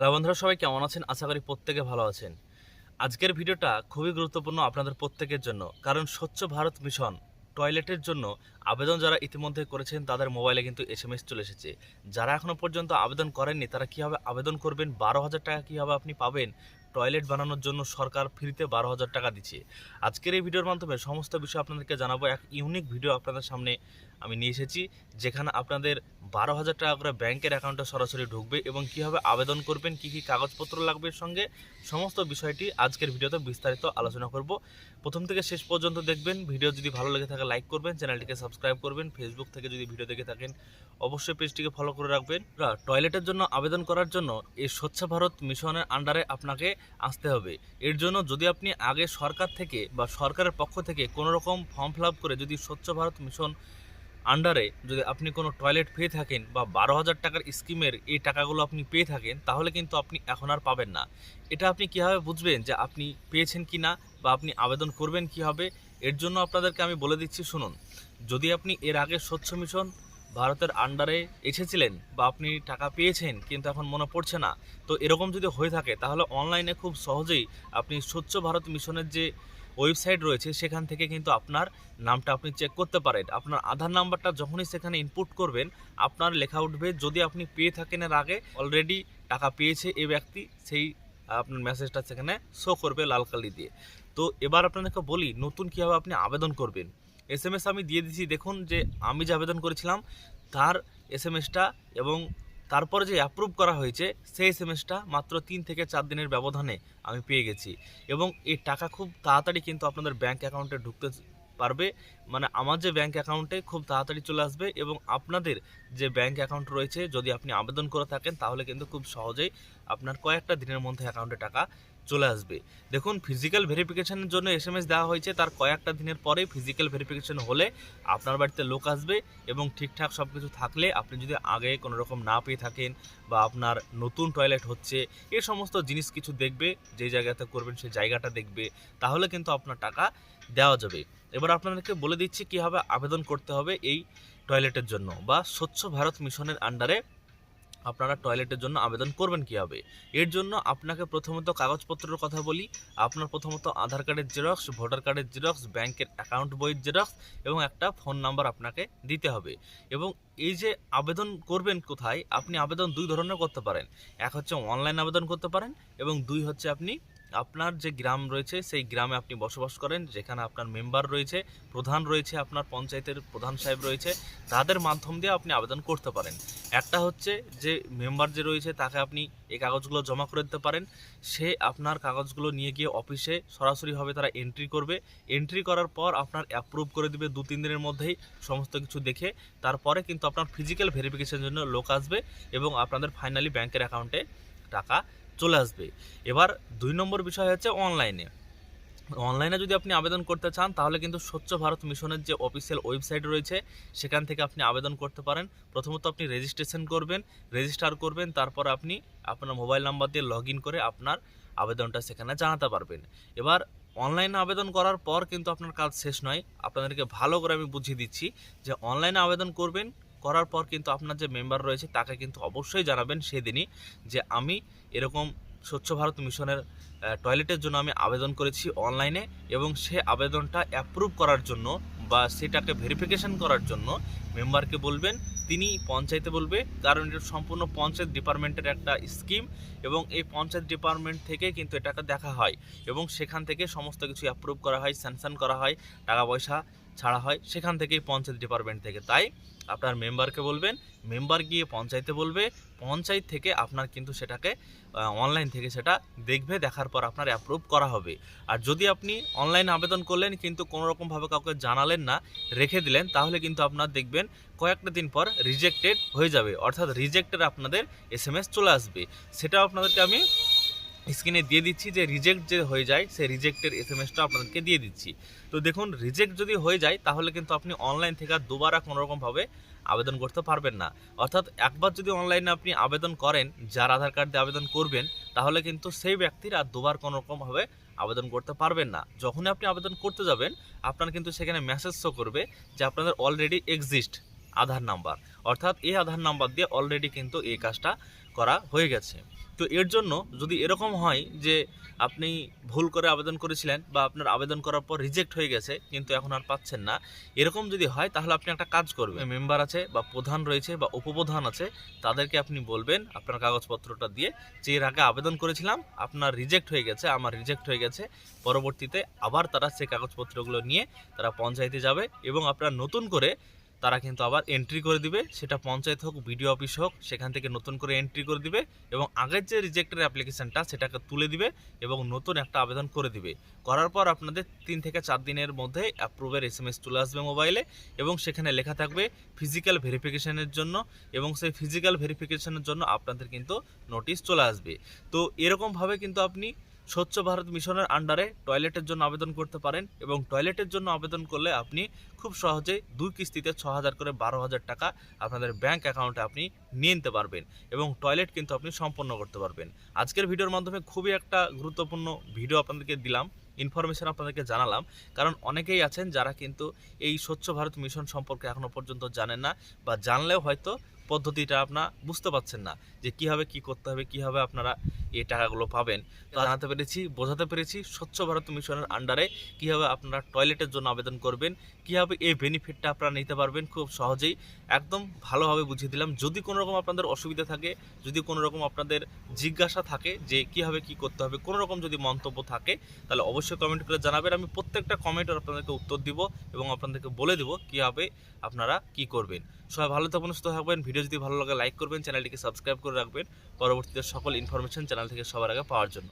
Hello বন্ধুরা, সবাই কেমন আছেন? আশা করি প্রত্যেকে ভালো আছেন। আজকের ভিডিওটা খুবই গুরুত্বপূর্ণ আপনাদের প্রত্যেকের জন্য। কারণ স্বচ্ছ ভারত মিশন টয়লেটের জন্য আবেদন যারা ইতিমধ্যে করেছেন, তাদের মোবাইলে কিন্তু এস এম এস চলে এসেছে। যারা এখনও পর্যন্ত আবেদন করেননি, তারা কীভাবে আবেদন করবেন, বারো হাজার টাকা কীভাবে আপনি পাবেন টয়লেট বানানোর জন্য সরকার ফ্রিতে বারো হাজার টাকা দিচ্ছে। আজকের এই ভিডিওর মাধ্যমে সমস্ত বিষয় আপনাদেরকে জানাব। এক ইউনিক ভিডিও আপনাদের সামনে আমি নিয়ে এসেছি, যেখানে আপনাদের বারো হাজার টাকা করে ব্যাংকের অ্যাকাউন্টে সরাসরি ঢুকবে এবং কীভাবে আবেদন করবেন, কী কী কাগজপত্র লাগবে সঙ্গে, সমস্ত বিষয়টি আজকের ভিডিওতে বিস্তারিত আলোচনা করব। প্রথম থেকে শেষ পর্যন্ত দেখবেন ভিডিও যদি ভালো লেগে থাকে লাইক করবেন, চ্যানেলটিকে সাবস্ক্রাইব করবেন ফেসবুক থেকে যদি ভিডিও দেখে থাকেন, অবশ্যই পেজটিকে ফলো করে রাখবেন। টয়লেটের জন্য আবেদন করার জন্য এই স্বচ্ছ ভারত মিশনের আন্ডারে আপনাকে আসতে হবে। এর জন্য যদি আপনি আগে সরকার থেকে বা সরকারের পক্ষ থেকে কোনো রকম ফর্ম ফিল করে যদি স্বচ্ছ ভারত মিশন আন্ডারে যদি আপনি কোনো টয়লেট পেয়ে থাকেন বা বারো হাজার টাকার স্কিমের এই টাকাগুলো আপনি পেয়ে থাকেন, তাহলে কিন্তু আপনি এখন আর পাবেন না। এটা আপনি কীভাবে বুঝবেন যে আপনি পেয়েছেন কি না বা আপনি আবেদন করবেন কি হবে? এর জন্য আপনাদেরকে আমি বলে দিচ্ছি, শুনুন। যদি আপনি এর আগে স্বচ্ছ মিশন ভারতের আন্ডারে এসেছিলেন বা আপনি টাকা পেয়েছেন কিন্তু এখন মনে পড়ছে না। তো এরকম যদি হয়ে থাকে, তাহলে অনলাইনে খুব সহজেই আপনি স্বচ্ছ ভারত মিশনের যে ওয়েবসাইট রয়েছে, সেখান থেকে কিন্তু আপনার নামটা আপনি চেক করতে পারেন। আপনার আধার নাম্বারটা যখনই সেখানে ইনপুট করবেন, আপনার লেখা উঠবে, যদি আপনি পেয়ে থাকেন এর আগে অলরেডি টাকা পেয়েছে এই ব্যক্তি, সেই আপনার মেসেজটা সেখানে শো করবে লাল কালি দিয়ে। তো এবার আপনাদেরকে বলি, নতুন কীভাবে আপনি আবেদন করবেন। এস এম আমি দিয়ে দিচ্ছি দেখুন যে আমি যে আবেদন করেছিলাম, তার এস এম এসটা এবং তারপরে যে অ্যাপ্রুভ করা হয়েছে, সেই এস এম এসটা মাত্র তিন থেকে চার দিনের ব্যবধানে আমি পেয়ে গেছি। এবং এই টাকা খুব তাড়াতাড়ি কিন্তু আপনাদের ব্যাঙ্ক অ্যাকাউন্টে ঢুকতে পারবে। মানে আমার যে ব্যাঙ্ক অ্যাকাউন্টে খুব তাড়াতাড়ি চলে আসবে এবং আপনাদের যে ব্যাঙ্ক অ্যাকাউন্ট রয়েছে, যদি আপনি আবেদন করে থাকেন, তাহলে কিন্তু খুব সহজেই আপনার কয়েকটা দিনের মধ্যে অ্যাকাউন্টে টাকা চলে আসবে। দেখুন ফিজিক্যাল ভেরিফিকেশনের জন্য এস এম এস দেওয়া হয়েছে। তার কয়েকটা দিনের পরে ফিজিক্যাল ভেরিফিকেশন হলে আপনার বাড়িতে লোক আসবে এবং ঠিকঠাক সব কিছু থাকলে আপনি যদি আগে কোনো রকম না পেয়ে থাকেন বা আপনার নতুন টয়লেট হচ্ছে এ সমস্ত জিনিস কিছু দেখবে, যে জায়গাতে করবেন সেই জায়গাটা দেখবে, তাহলে কিন্তু আপনার টাকা দেওয়া যাবে। এবার আপনাদেরকে বলে দিচ্ছি কীভাবে আবেদন করতে হবে এই টয়লেটের জন্য বা স্বচ্ছ ভারত মিশনের আন্ডারে আপনারা টয়লেটের জন্য আবেদন করবেন কীভাবে? এর জন্য আপনাকে প্রথমত কাগজপত্রের কথা বলি। আপনার প্রথমত আধার কার্ডের জেরক্স ভোটার কার্ডের জেরক্স ব্যাংকের অ্যাকাউন্ট বইয়ের জেরক্স এবং একটা ফোন নাম্বার আপনাকে দিতে হবে। এবং এই যে আবেদন করবেন কোথায়, আপনি আবেদন দুই ধরনের করতে পারেন। এক হচ্ছে অনলাইন আবেদন করতে পারেন এবং দুই হচ্ছে আপনি আপনার যে গ্রাম রয়েছে, সেই গ্রামে আপনি বসবাস করেন, যেখানে আপনার মেম্বার রয়েছে, প্রধান রয়েছে, আপনার পঞ্চায়েতের প্রধান সাহেব রয়েছে, তাদের মাধ্যম দিয়ে আপনি আবেদন করতে পারেন। একটা হচ্ছে যে মেম্বার যে রয়েছে, তাকে আপনি এই কাগজগুলো জমা করে দিতে পারেন। সে আপনার কাগজগুলো নিয়ে গিয়ে অফিসে সরাসরিভাবে তারা এন্ট্রি করবে। এন্ট্রি করার পর আপনার অ্যাপ্রুভ করে দিবে দু, তিন দিনের মধ্যেই সমস্ত কিছু দেখে। তারপরে কিন্তু আপনার ফিজিক্যাল ভেরিফিকেশনের জন্য লোক আসবে এবং আপনাদের ফাইনালি ব্যাংকের অ্যাকাউন্টে টাকা চলে আসবে। এবার দুই নম্বর বিষয় হচ্ছে অনলাইনে। অনলাইনে যদি আপনি আবেদন করতে চান, তাহলে কিন্তু স্বচ্ছ ভারত মিশনের যে অফিসিয়াল ওয়েবসাইট রয়েছে, সেখান থেকে আপনি আবেদন করতে পারেন। প্রথমত আপনি রেজিস্ট্রেশন করবেন রেজিস্টার করবেন, তারপর আপনি আপনার মোবাইল নাম্বার দিয়ে লগ করে আপনার আবেদনটা সেখানে জানাতে পারবেন। এবার অনলাইনে আবেদন করার পর কিন্তু আপনার কাজ শেষ নয়। আপনাদেরকে ভালো করে আমি বুঝিয়ে দিচ্ছি যে অনলাইনে আবেদন করবেন করার পর কিন্তু আপনার যে মেম্বার রয়েছে, তাকে কিন্তু অবশ্যই জানাবেন সেদিনই যে আমি এরকম স্বচ্ছ ভারত মিশনের টয়লেটের জন্য আমি আবেদন করেছি অনলাইনে এবং সে আবেদনটা অ্যাপ্রুভ করার জন্য বা সেটাকে ভেরিফিকেশন করার জন্য মেম্বারকে বলবেন। তিনি পঞ্চায়েতে বলবে, কারণ এটা সম্পূর্ণ পঞ্চায়েত ডিপার্টমেন্টের একটা স্কিম এবং এই পঞ্চায়েত ডিপার্টমেন্ট থেকে কিন্তু এটাকে দেখা হয় এবং সেখান থেকে সমস্ত কিছু অ্যাপ্রুভ করা হয় স্যাংশন করা হয়, টাকা পয়সা ছাড়া হয়, সেখান থেকেই পঞ্চায়েত ডিপার্টমেন্ট থেকে। তাই আপনার মেম্বারকে বলবেন মেম্বার গিয়ে পঞ্চায়েতে বলবে, পঞ্চায়েত থেকে আপনার কিন্তু সেটাকে অনলাইন থেকে সেটা দেখবে, দেখার পর আপনার অ্যাপ্রুভ করা হবে। আর যদি আপনি অনলাইন আবেদন করলেন, কিন্তু কোনো রকমভাবে কাউকে জানালেন না, রেখে দিলেন, তাহলে কিন্তু আপনার দেখবেন কয়েকটা দিন পর রিজেক্টেড হয়ে যাবে। অর্থাৎ রিজেক্টেড আপনাদের এস চলে আসবে। সেটাও আপনাদেরকে আমি স্ক্রিনে দিয়ে দিচ্ছি যে রিজেক্ট যে হয়ে যায়, সেই রিজেক্টের এস এম এসটা আপনাদেরকে দিয়ে দিচ্ছি। তো দেখুন রিজেক্ট যদি হয়ে যায়, তাহলে কিন্তু আপনি অনলাইন থেকে আর দুবার কোনো রকমভাবে আবেদন করতে পারবেন না। অর্থাৎ একবার যদি অনলাইনে আপনি আবেদন করেন, যার আধার কার্ড দিয়ে আবেদন করবেন, তাহলে কিন্তু সেই ব্যক্তির আর দুবার কোনোরকমভাবে আবেদন করতে পারবেন না। যখনই আপনি আবেদন করতে যাবেন, আপনার কিন্তু সেখানে মেসেজ শো করবে যে আপনাদের অলরেডি এক্সিস্ট আধার নাম্বার অর্থাৎ এই আধার নাম্বার দিয়ে অলরেডি কিন্তু এই কাজটা করা হয়ে গেছে। তো এর জন্য যদি এরকম হয় যে আপনি ভুল করে আবেদন করেছিলেন বা আপনার আবেদন করার পর রিজেক্ট হয়ে গেছে, কিন্তু এখন আর পাচ্ছেন না, এরকম যদি হয় তাহলে আপনি একটা কাজ করবেন। মেম্বার আছে বা প্রধান রয়েছে বা উপপ্রধান আছে, তাদেরকে আপনি বলবেন আপনার কাগজপত্রটা দিয়ে যে এর আগে আবেদন করেছিলাম, আপনার রিজেক্ট হয়ে গেছে, আমার রিজেক্ট হয়ে গেছে, পরবর্তীতে আবার তারা সেই কাগজপত্রগুলো নিয়ে তারা পঞ্চায়েতে যাবে এবং আপনার নতুন করে তারা কিন্তু আবার এন্ট্রি করে দিবে। সেটা পঞ্চায়েত হোক বিডিও অফিস হোক, সেখান থেকে নতুন করে এন্ট্রি করে দিবে এবং আগের যে রিজেক্টের অ্যাপ্লিকেশনটা সেটাকে তুলে দিবে এবং নতুন একটা আবেদন করে দিবে। করার পর আপনাদের তিন থেকে চার দিনের মধ্যে অ্যাপ্রুভের এস এম এস চলে আসবে মোবাইলে এবং সেখানে লেখা থাকবে ফিজিক্যাল ভেরিফিকেশানের জন্য এবং সেই ফিজিক্যাল ভেরিফিকেশনের জন্য আপনাদের কিন্তু নোটিশ চলে আসবে। তো এরকমভাবে কিন্তু আপনি স্বচ্ছ ভারত মিশনের আন্ডারে টয়লেটের জন্য আবেদন করতে পারেন এবং টয়লেটের জন্য আবেদন করলে আপনি খুব সহজেই দুই কিস্তিতে ছ হাজার করে বারো হাজার টাকা আপনাদের ব্যাংক অ্যাকাউন্টে আপনি নিয়ে নিতে পারবেন এবং টয়লেট কিন্তু আপনি সম্পন্ন করতে পারবেন। আজকের ভিডিওর মাধ্যমে খুবই একটা গুরুত্বপূর্ণ ভিডিও আপনাদেরকে দিলাম ইনফরমেশন আপনাদেরকে জানালাম, কারণ অনেকেই আছেন যারা কিন্তু এই স্বচ্ছ ভারত মিশন সম্পর্কে এখনও পর্যন্ত জানেন না বা জানলেও হয়তো পদ্ধতিটা আপনার বুঝতে পারছেন না যে কীভাবে কি করতে হবে, কীভাবে আপনারা এই টাকাগুলো পাবেন। তো জানাতে পেরেছি বোঝাতে পেরেছি স্বচ্ছ ভারত মিশনের আন্ডারে কীভাবে আপনারা টয়লেটের জন্য আবেদন করবেন কীভাবে এই বেনিফিটটা আপনারা নিতে পারবেন খুব সহজেই। একদম ভালোভাবে বুঝিয়ে দিলাম। যদি কোনো রকম আপনাদের অসুবিধা থাকে যদি কোনো রকম আপনাদের জিজ্ঞাসা থাকে যে কীভাবে কি করতে হবে কোনো রকম যদি মন্তব্য থাকে তাহলে অবশ্যই কমেন্ট করে জানাবেন। আমি প্রত্যেকটা কমেন্টের আপনাদেরকে উত্তর দিব এবং আপনাদেরকে বলে দেবো কীভাবে আপনারা কি করবেন। সবাই ভালো থাকবেন সুস্থ থাকবেন। ভিডিও যদি ভালো লাগে লাইক করবেন চ্যানেলটিকে সাবস্ক্রাইব করে রাখবেন। পরবর্তীতে সকল ইনফরমেশন চ্যানেল থেকে সবার আগে পাওয়ার জন্য।